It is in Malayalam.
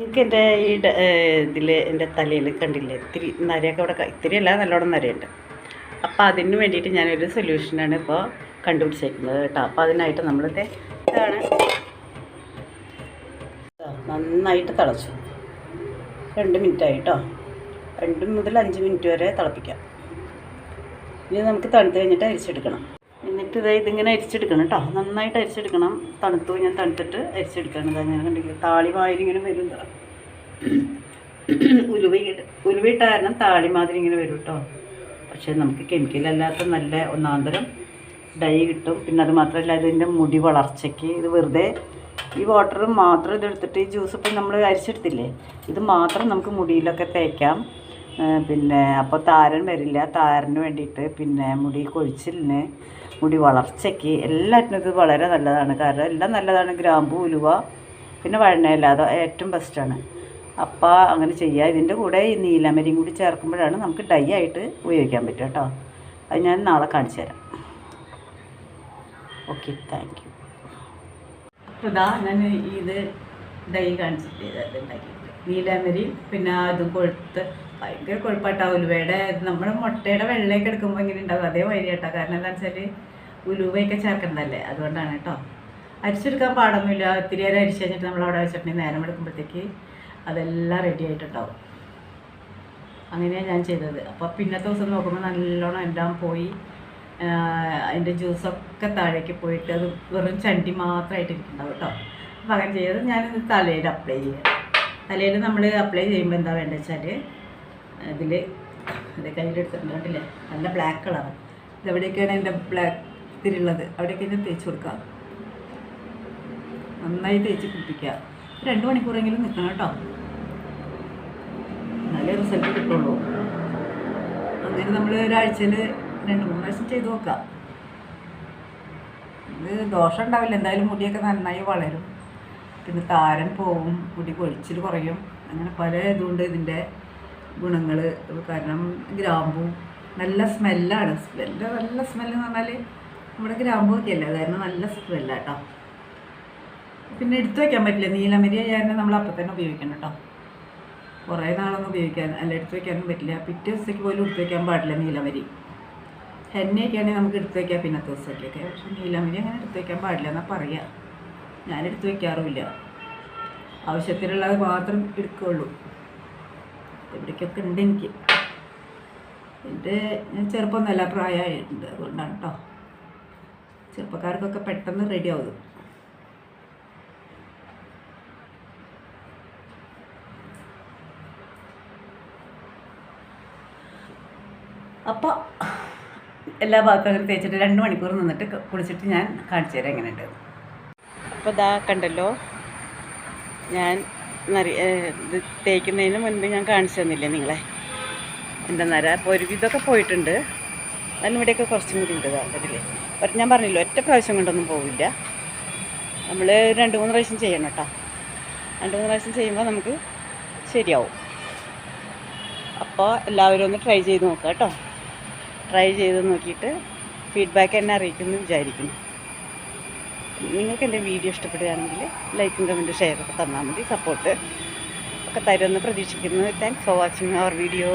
നിങ്ങൾക്ക് എന്റെ ഈ ഇതിൽ എന്റെ തലയിൽ കണ്ടില്ലേ? ഇത്തിരി നരയൊക്കെ ഇവിടെ ഇത്തിരി അല്ല നല്ലോണം നരയുണ്ട്. അപ്പോൾ അതിന് വേണ്ടിയിട്ട് ഞാനൊരു സൊല്യൂഷനാണ് ഇപ്പോൾ കണ്ടുപിടിച്ചേക്കുന്നത് കേട്ടോ. അപ്പോൾ അതിനായിട്ട് നമ്മളിത് ഇതാണ്. നന്നായിട്ട് തിളച്ചു. രണ്ട് മിനിറ്റ് ആയിട്ടോ രണ്ട് മുതൽ അഞ്ച് മിനിറ്റ് വരെ തിളപ്പിക്കാം. ഇനി നമുക്ക് തണുത്ത് കഴിഞ്ഞിട്ട് അരിച്ചെടുക്കണം. എന്നിട്ട് ഇതാ ഇതിങ്ങനെ അരിച്ചെടുക്കണം കേട്ടോ. നന്നായിട്ട് അരിച്ചെടുക്കണം. തണുത്തു ഞാൻ തണുത്തിട്ട് അരിച്ചെടുക്കണം. ഇതാ ഞാൻ കണ്ടില്ല താളി മാതിരി ഇങ്ങനെ വരും. ഉലുവയിട്ട് ഉലുവയിട്ട കാരണം താളി മാതിരി ഇങ്ങനെ വരും കേട്ടോ. പക്ഷേ നമുക്ക് കെമിക്കലല്ലാത്ത നല്ല ഒന്നാന്തരം ഡൈ കിട്ടും. പിന്നെ അത് മാത്രമല്ല ഇതിന്റെ മുടി വളർച്ചയ്ക്ക് ഇത് വെറുതെ ഈ വാട്ടർ മാത്രം ഇതെടുത്തിട്ട് ഈ ജ്യൂസ് ഇപ്പം നമ്മൾ അരിച്ചെടുത്തില്ലേ? ഇത് മാത്രം നമുക്ക് മുടിയിലൊക്കെ തേക്കാം. പിന്നെ അപ്പോൾ താരൻ വരില്ല. താരന് വേണ്ടിയിട്ട് പിന്നെ മുടി കൊഴിച്ചിലിന് മുടി വളർച്ചയ്ക്ക് എല്ലാറ്റിനും ഇത് വളരെ നല്ലതാണ്. കാരണം എല്ലാം നല്ലതാണ്. ഗ്രാമ്പു ഉലുവ പിന്നെ വഴണയില അത് ഏറ്റവും ബെസ്റ്റാണ് അപ്പോൾ അങ്ങനെ ചെയ്യുക ഇതിന്റെ കൂടെ ഈ നീലമരിയും കൂടി ചേർക്കുമ്പോഴാണ് നമുക്ക് ഡൈ ആയിട്ട് ഉപയോഗിക്കാൻ പറ്റുക കേട്ടോ. അത് ഞാൻ നാളെ കാണിച്ചു തരാം. ഓക്കെ താങ്ക് യു ഇതാ ഞാൻ ഇത് ഡൈ കാണിച്ചിട്ട് ഇത് ഉണ്ടാക്കിയിട്ട് നീലാമരി പിന്നെ അത് കൊഴുത്ത് ഭയങ്കര കൊഴുപ്പാട്ടാ. ഉലുവയുടെ നമ്മുടെ മുട്ടയുടെ വെള്ളയൊക്കെ എടുക്കുമ്പോൾ ഇങ്ങനെ ഉണ്ടാവും. അതേ വഴി കേട്ടോ കാരണം എന്താണെന്ന് വെച്ചാൽ ഉലുവയൊക്കെ ചേർക്കണ്ടല്ലേ അതുകൊണ്ടാണ് കേട്ടോ അരിച്ചെടുക്കാൻ പാടൊന്നുമില്ല. ഒത്തിരി നേരം അരിച്ചു കഴിഞ്ഞിട്ട് നമ്മൾ അവിടെ വെച്ചിട്ടുണ്ടെങ്കിൽ നേരം എടുക്കുമ്പോഴത്തേക്ക് അതെല്ലാം റെഡി ആയിട്ടുണ്ടാവും. അങ്ങനെയാണ് ഞാൻ ചെയ്തത്. അപ്പോൾ പിന്നത്തെ ദിവസം നോക്കുമ്പോൾ നല്ലോണം എല്ലാം പോയി. അതിന്റെ ജ്യൂസൊക്കെ താഴേക്ക് പോയിട്ട് അത് വെറും ചണ്ടി മാത്രമായിട്ട് ഇരിക്കുന്നുണ്ടാവും കേട്ടോ അപ്പം അങ്ങനെ ചെയ്തത് ഞാനിത് തലയിൽ അപ്ലൈ ചെയ്യാം. തലയിൽ നമ്മൾ അപ്ലൈ ചെയ്യുമ്പോൾ എന്താ വേണ്ടത് വെച്ചാൽ ഇതിൽ ഇത് കയ്യിലെടുത്തിട്ടുണ്ട് കണ്ടില്ലേ? നല്ല ബ്ലാക്ക് കളർ ഇതെവിടെയൊക്കെയാണ് എന്റെ ബ്ലാക്ക് ഇതിലുള്ളത് അവിടെയൊക്കെ തേച്ച് കൊടുക്കാം. നന്നായി തേച്ച് പിടിപ്പിക്കുക രണ്ട് മണിക്കൂറെങ്കിലും നിൽക്കണം കേട്ടോ. നല്ല റിസൾട്ട് കിട്ടുള്ളൂ. അങ്ങനെ നമ്മൾ ഒരാഴ്ചയിൽ രണ്ട് മൂന്ന് ദിവസം ചെയ്ത് നോക്കാം. ഇത് ദോഷം ഉണ്ടാവില്ല. എന്തായാലും മുടിയൊക്കെ നന്നായി വളരും. പിന്നെ താരൻ പോവും മുടി കൊഴിച്ചിൽ കുറയും. അങ്ങനെ പല ഇതുകൊണ്ട് ഇതിന്റെ ഗുണങ്ങൾ കാരണം ഗ്രാമ്പൂ നല്ല സ്മെല്ലാണ്. സ്മെല്ല് നല്ല സ്മെല്ല് എന്ന് പറഞ്ഞാൽ നമ്മുടെ ഗ്രാമ്പൊക്കെ അല്ല കാരണം നല്ല കേട്ടോ. പിന്നെ എടുത്തു വയ്ക്കാൻ പറ്റില്ല. നീലമരി ആയാലും നമ്മൾ അപ്പം തന്നെ ഉപയോഗിക്കണം കേട്ടോ. കുറേ നാളൊന്നും ഉപയോഗിക്കാൻ അല്ല എടുത്തു വയ്ക്കാനും പറ്റില്ല. പിറ്റേ ദിവസത്തേക്ക് പോലും എടുത്തു വയ്ക്കാൻ പാടില്ല നീലമരി. ഹെന്നയൊക്കെ ആണെങ്കിൽ നമുക്ക് എടുത്തു വയ്ക്കാം പിന്നത്തെ ദിവസത്തേക്കൊക്കെ പക്ഷേ നീലമരി അങ്ങനെ എടുത്തു വയ്ക്കാൻ പാടില്ല എന്നാൽ പറയുക ഞാൻ എടുത്തു വയ്ക്കാറുമില്ല ആവശ്യത്തിനുള്ളത് മാത്രം എടുക്കുകയുള്ളൂ എവിടേക്കൊക്കെ ഉണ്ട് എനിക്ക്. എന്റെ ഞാൻ ചെറുപ്പം നല്ല പ്രായമായിട്ടുണ്ട്. അതുകൊണ്ടാണ് കേട്ടോ ചെറുപ്പക്കാർക്കൊക്കെ പെട്ടെന്ന് റെഡി ആവും അപ്പോൾ എല്ലാ ഭാഗത്തും അങ്ങനെ തേച്ചിട്ട് രണ്ട് മണിക്കൂർ നിന്നിട്ട് കുളിച്ചിട്ട് ഞാൻ കാണിച്ചു തരാം എങ്ങനെയുണ്ട്. അപ്പോൾ ഇതാ കണ്ടല്ലോ. ഞാൻ ഇത് തേക്കുന്നതിന് മുൻപ് ഞാൻ കാണിച്ചു തന്നില്ലേ നിങ്ങളെ? എന്താ നര? അപ്പോൾ ഒരു ഇതൊക്കെ പോയിട്ടുണ്ട്. അതിന് ഇവിടെയൊക്കെ കുറച്ചും കൂടി ഉണ്ട് അതിൽ ഞാൻ പറഞ്ഞില്ല ഒറ്റ പ്രാവശ്യം കൊണ്ടൊന്നും പോവില്ല. നമ്മൾ രണ്ട് മൂന്ന് പ്രാവശ്യം ചെയ്യണം കേട്ടോ. രണ്ട് മൂന്ന് പ്രാവശ്യം ചെയ്യുമ്പോൾ നമുക്ക് ശരിയാവും. അപ്പോൾ എല്ലാവരും ഒന്ന് ട്രൈ ചെയ്ത് നോക്കുക കേട്ടോ. ട്രൈ ചെയ്ത് നോക്കിയിട്ട് ഫീഡ്ബാക്ക് എന്നെ അറിയിക്കുമെന്ന് വിചാരിക്കുന്നു. നിങ്ങൾക്ക് എന്റെ വീഡിയോ ഇഷ്ടപ്പെടുകയാണെങ്കിൽ ലൈക്കും കമന്റും ഷെയറൊക്കെ തന്നാൽ മതി. സപ്പോർട്ട് ഒക്കെ തരുമെന്ന് പ്രതീക്ഷിക്കുന്നു. Thanks for watching our video